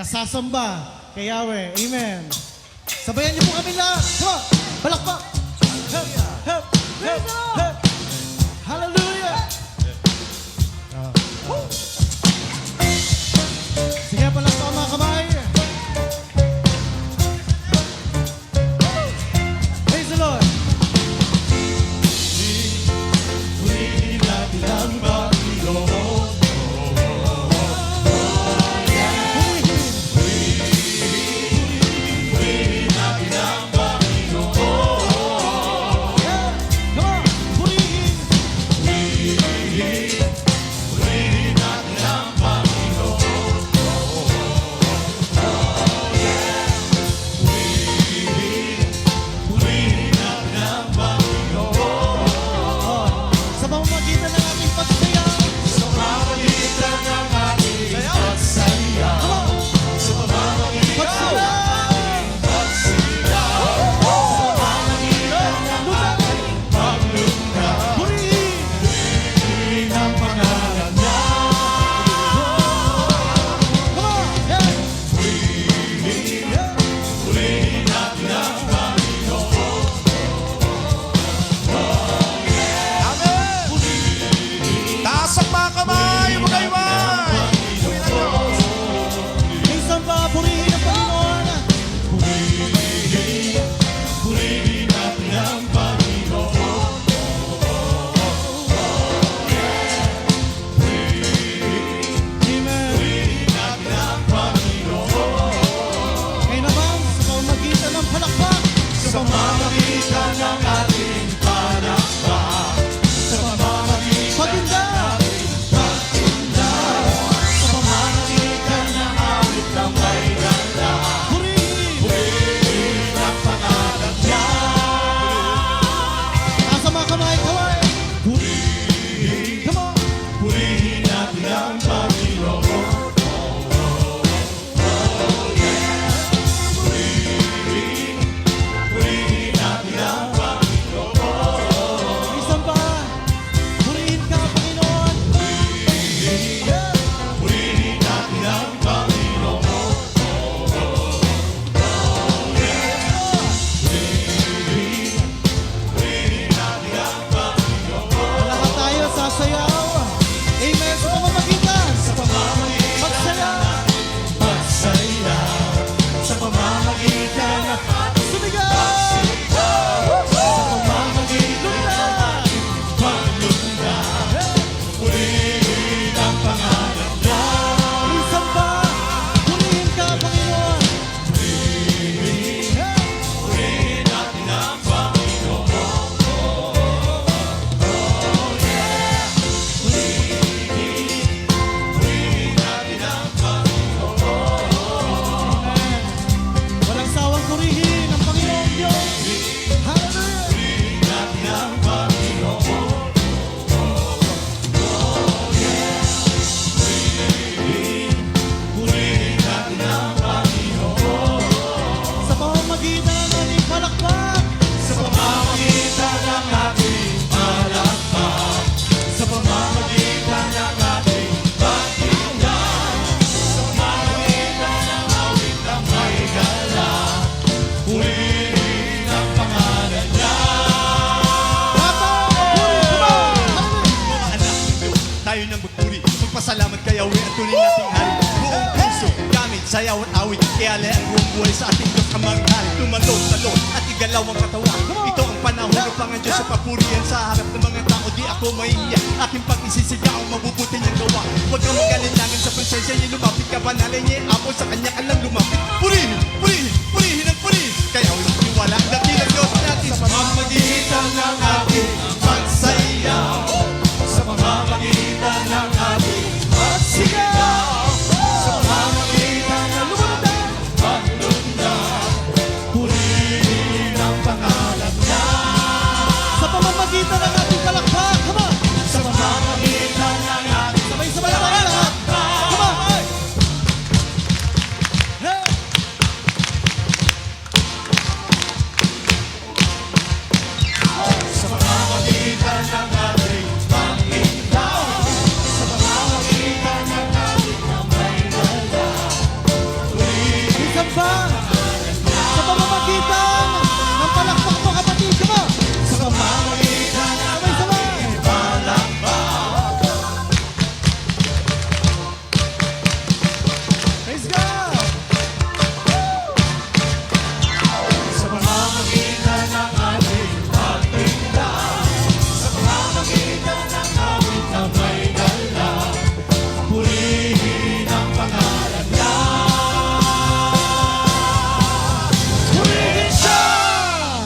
Nasasamba kay Yahweh. Amen. Sabayan niyo po kami lahat. Ha! Balakpak! Help! Help! Help! Help! awit Kaya leong buhay sa ating kakamanghan. Tumalon, talon at igalaw ang katawan. Ito ang panahon ng pangan Diyos sa papurihan Sa harap ng mga tao. Di ako mahiya Aking pag-isisigaw, mabubuti niyang gawa. Huwag kang magalinangin sa presensya niya. Lumapit ka ba nalinye? Ako sa kanya ka lang lumapit